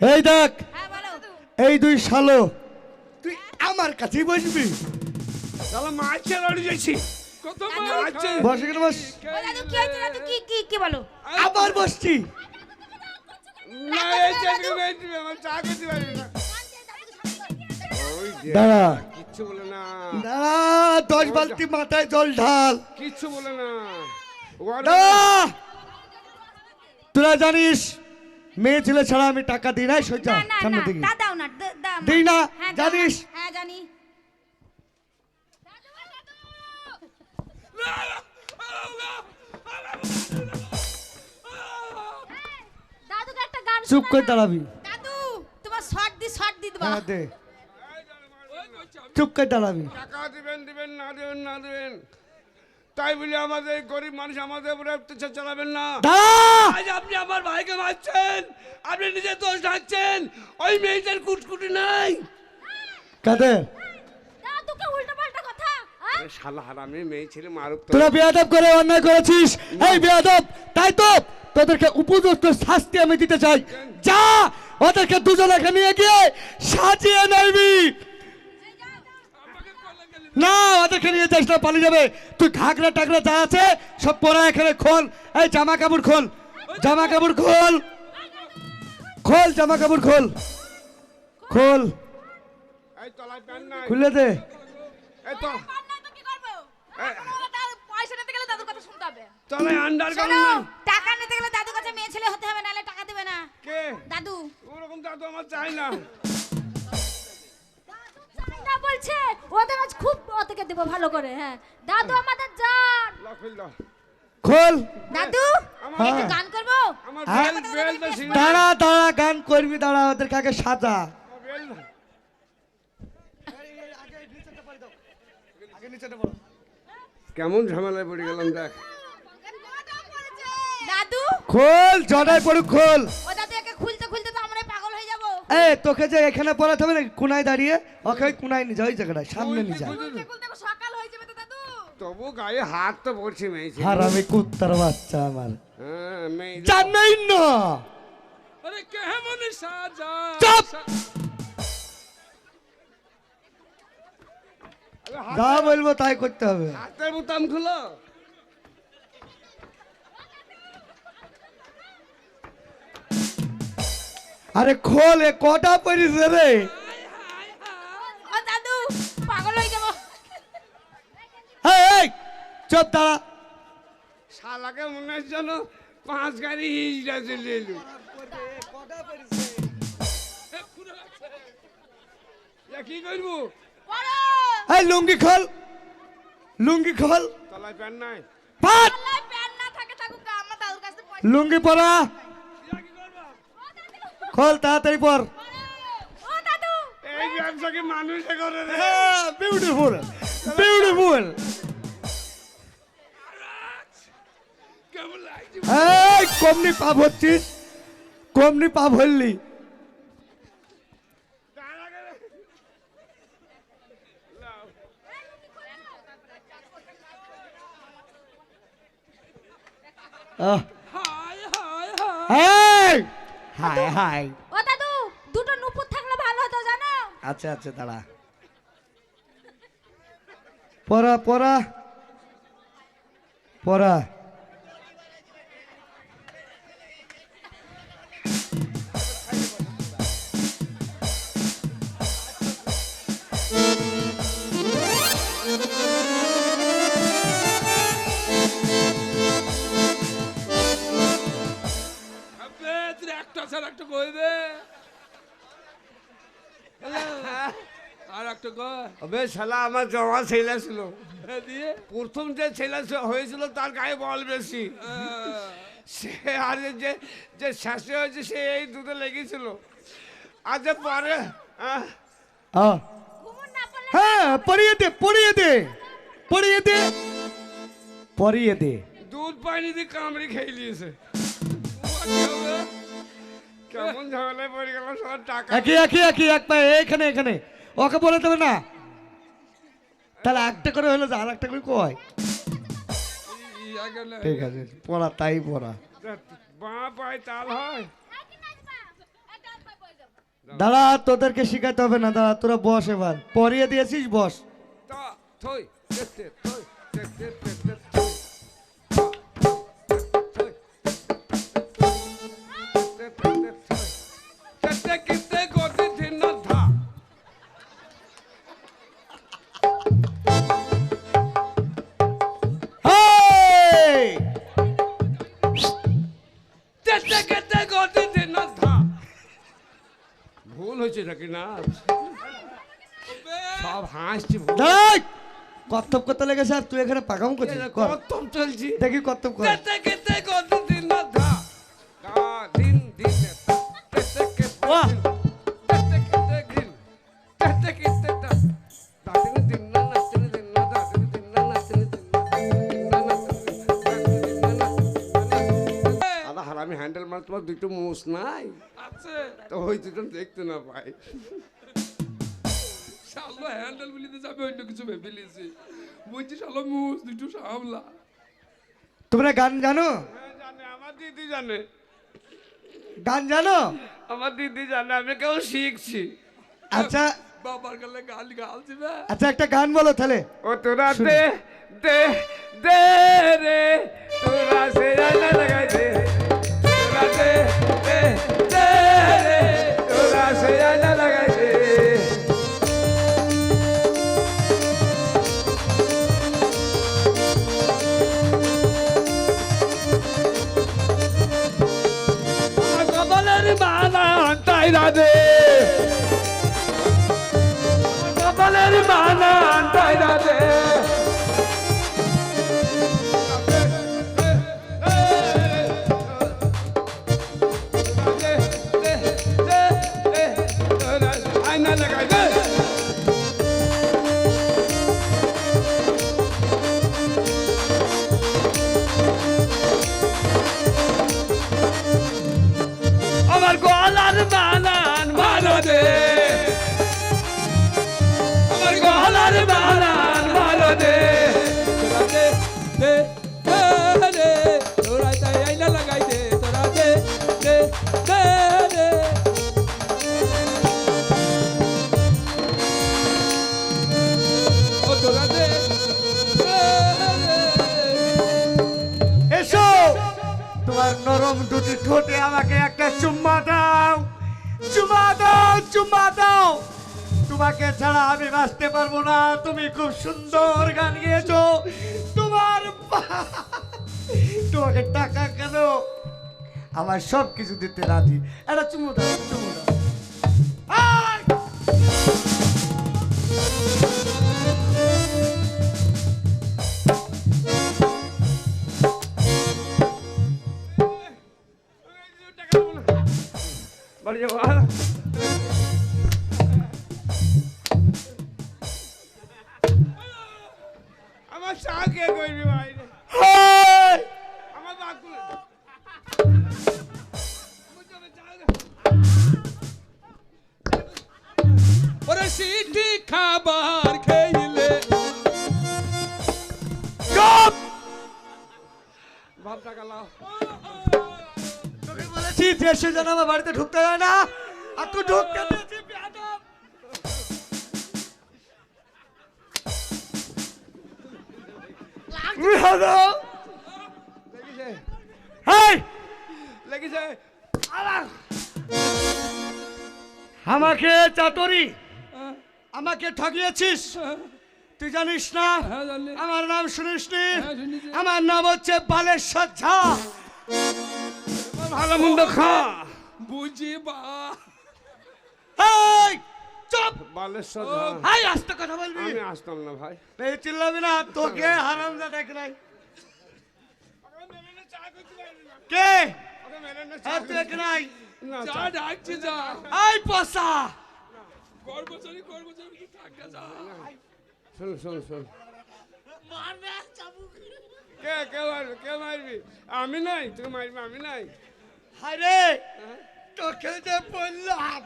এই দেখ হ্যাঁ এই দুই শালো। তুই আমার কাছেই বসবি? তাহলে মাছ লড়ে যাচ্ছি। কত মাছ বস এখানে বস। দাদু কি হয়েছে দাদু? কি কি কি বলো? আবার বসছি। না এই চাকরি পেয়েছি আমার চা খেতে না। দাঁড়া। কিচ্ছু বলে না। দাঁড়া দশ বালতি মাথায় জল ঢাল। কিচ্ছু বলে না। দাঁড়া। তোরা জানিস মেয়ে ছেলে ছাড়া আমি টাকা দিই নাই সজ্জা না না সামনে না দিকে দাও না দাও না। দিই না, হ্যাঁ, না। জানিস? হ্যাঁ জানি। দাদুকে একটা গান চুপ করে দাঁড়াবি। দাদু তোমার শর্ট দি শর্ট দি দেবা। হ্যাঁ দে। চুপ করে দাঁড়াবি। টাকা দিবেন দিবেন না দিবেন না দিবেন। তাই বলে আমাদের গরিব মানুষ আমাদের উপরে অত্যাচার চালাবেন না। আজ আপনি আমার ভাইকে মারছেন আপনি নিজে দোষ ঢাকছেন ওই মেয়েটার কুটকুটি নাই। কাদের? শালা হারামি মেয়ে ছেলে মারুক তো। তোরা বেয়াদব করে অন্যায় করেছিস। এই বেয়াদব তাই তো তোদেরকে উপযুক্ত শাস্তি আমি দিতে চাই। যা ওদেরকে দুজনকে নিয়ে গিয়ে সাজিয়ে নেবি। না ওদেরকে নিয়ে যাস না পালিয়ে যাবে। তুই ঘাগরা টাগরা যা আছে সব পরা এখানে খোল। এই জামা কাপড় খোল জামা কাপড় খোল। খোল জামা কাপড় খোল। খোল। খুলে দে। এই তো। পার নাই তো কি করব এই, পয়সা নিতে গেলে দাদুর কথা শুনতে হবে। তলায় আন্ডার টাকা নিতে গেলে দাদুর কাছে মেয়ে ছেলে হতে হবে নাহলে টাকা দিবে না। কে? দাদু। ওরকম দাদু আমার চাই না। বলছে ওদের আজ খুব ওদেরকে দেবো ভালো করে হ্যাঁ। দাদু আমাদের জান খোল দাদু আমার একটু গান করব? আমার হ্যাঁ? দাঁড়া দাঁড়া গান করবি দাঁড়া ওদেরকে আগে সাজা। কেমন ঝামেলায় পড়ে গেলাম দেখ। দাদু? খোল জড়ায় পড়ুক খোল। ও দাদু এ তোকে যে এখানে পড়াতে হবে না কোনায় দাঁড়িয়ে? ওকে ওই কোনায় নিয়ে যা ওই জায়গাটায় সামনে নিয়ে যা। তবু গায়ে হাত তো পড়ছে মেয়েছে। কুত্তার বাচ্চা আমার। হ্যাঁ বলব তাই করতে হবে। হাতের বোতাম খুলো। আরে খোল এ কটা পড়িস রে? ও দাদু পাগল হয়ে যাব। এই, এই চুপ দাঁড়া। শালাকে মনে পাঁচ গাড়ি হিজড়া চলে এলো। কি করব? পড়ো। এই লুঙ্গি খোল লুঙ্গি খোল। তলায় প্যান নাই। পাট! আল্লাহ প্যান না থাকে থাকুক আমার দাদুর কাছে পয়সা লুঙ্গি পরা খোল তাড়াতাড়ি পর এই ব্যবসাকে মানুষে করে রে বিউটিফুল বিউটিফুল এই কমনি পাপ হচ্ছিস কমনি পাপ হললি দাঁড়া গেলে। লাও। High high. ও দাদু দুটো নুপুর থাকলে ভালো হতো জানো? আচ্ছা আচ্ছা দাঁড়া। পড়া পড়া। পড়া। একটা কই আবে শালা আমার জমা ছেলে ছিল। দিয়ে? প্রথম যে ছেলে হয়েছিল তার গায়ে বল বেশি। সে আর যে যে শেষে হয়েছে সে এই দুধে লেগেছিল। আর যে পরে হ্যাঁ পড়িয়ে দে পড়িয়ে দে পড়িয়ে দে। পড়িয়ে দে। দুধ পানি দিয়ে কামড়ি খেয়ে নিয়েছে। কেমন ঝামেলায় পড়ে গেলাম সবার টাকা এক পায়ে এখানে এখানে ওকে বলে দেবে না। তাহলে একটা করে হলো আর একটা করে কয়? ঠিক আছে, পড়া, তাই পড়া। দাঁড়া, তোদেরকে শিখাতে হবে না, দাঁড়া, তোরা বস এবার। পরিয়ে দিয়েছিস, বস। থই না। সব হাসছি! কত্তব করতে লেগেছে আর তুই এখানে পাকাম করছিস। কর্তব্য কত চলছি। দেখি কর্তব্য কর। দুটো মোষ নাই? আছে। তো ওই দুটো দেখতে না পাই। শালো হ্যান্ডেল বিলিতে যাবে অন্য কিছু ভেবে লিয়েছি বলছি শালো মুস দুটো সামলা তোমরা গান জানো? হ্যাঁ, জানে আমার দিদি জানে। গান জানো? আমার দিদি জানে আমি কেউ শিখছি। আচ্ছা। বাবার গেলে গাল গালছি বে আচ্ছা একটা গান বলো তাহলে। ও তোরা দে দে দে রে তোরা সে জানা লাগাই দে। তোরা দে দে দে রে তোরা সে জানা লাগাই কপালের মালা তাইরা দে বানান ভালো দে। এসো। তোমার নরম দুটি ঠোঁটে আমাকে একটা চুম্মা দাও। চুম্মা দাও চুম্মা দাও। তোমাকে ছাড়া আমি বাঁচতে পারব না। তুমি খুব সুন্দর গান গেয়েছো। তোমার তোমাকে টাকা কেন? আমার সব কিছু দিতে রাজি। এটা চুমু দাও চুমু দাও। কে করবি ভাই। হায়! আমার বাকুল ওরে সিটি খাবার খেইলে। চুপ! ভাব টাকা লাও তোকে বলেছি দেশে যেন আমার বাড়িতে ঢুকতে দেয় না। আর তুই ঢুকতে লেগেছে। হেই, আমাকে চাটরি আমাকে ঠকিয়েছিস তুই জানিস না? হ্যাঁ আমার নাম শুনিস হ্যাঁ। আমার নাম হচ্ছে বালেশ্বর ঝা। ভালো মন্দ খা। বুঝি বা। চুপ! বালেশ্বর হাই আস্তে কথা বলবি। আসতাম না ভাই। এই চিল্লাবি না তোকে হারাম দেখ নাই। কে? আর তুই এখানে আয়। যা ডাকছি যা পসা কর্মচারী কর্মচারী থাকা যা শোন শোন শোন। কে কে মারবি কে মারবি? আমি নাই তুই মারবি আমি নাই। আরে তোকে যে বললাম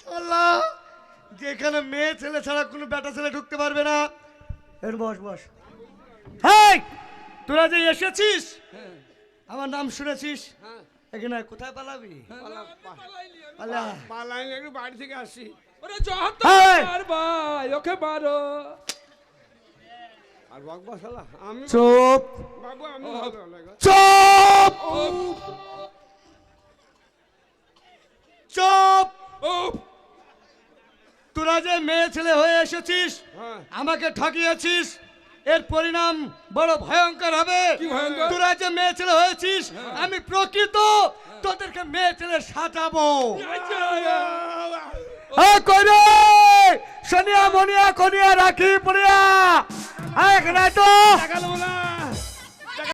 শালা! যেখানে মেয়ে ছেলে ছাড়া কোনো বেটা ছেলে ঢুকতে পারবে না। এর বস বস। তোরা যে এসেছিস? আমার নাম শুনেছিস? হ্যাঁ এখানে কোথায় পালাবি? পালাই একটু বাড়ি থেকে আসি। ওরে ভাই ওকে মারো। আর শালা আমি চুপ। বাবু আমি ভালো না গো। চুপ! চুপ! ও। তোরা যে মেয়ে ছেলে হয়ে এসেছিস হ্যাঁ। আমাকে ঠকিয়েছিস এর পরিণাম বড় ভয়ঙ্কর হবে। তোরা যে মেয়ে ছেলে হয়েছিস আমি প্রকৃত তোদেরকে মেয়ে ছেলে সাজাবো। রে সোনিয়া মনিয়া কনিয়া রাখি পড়িয়া। না।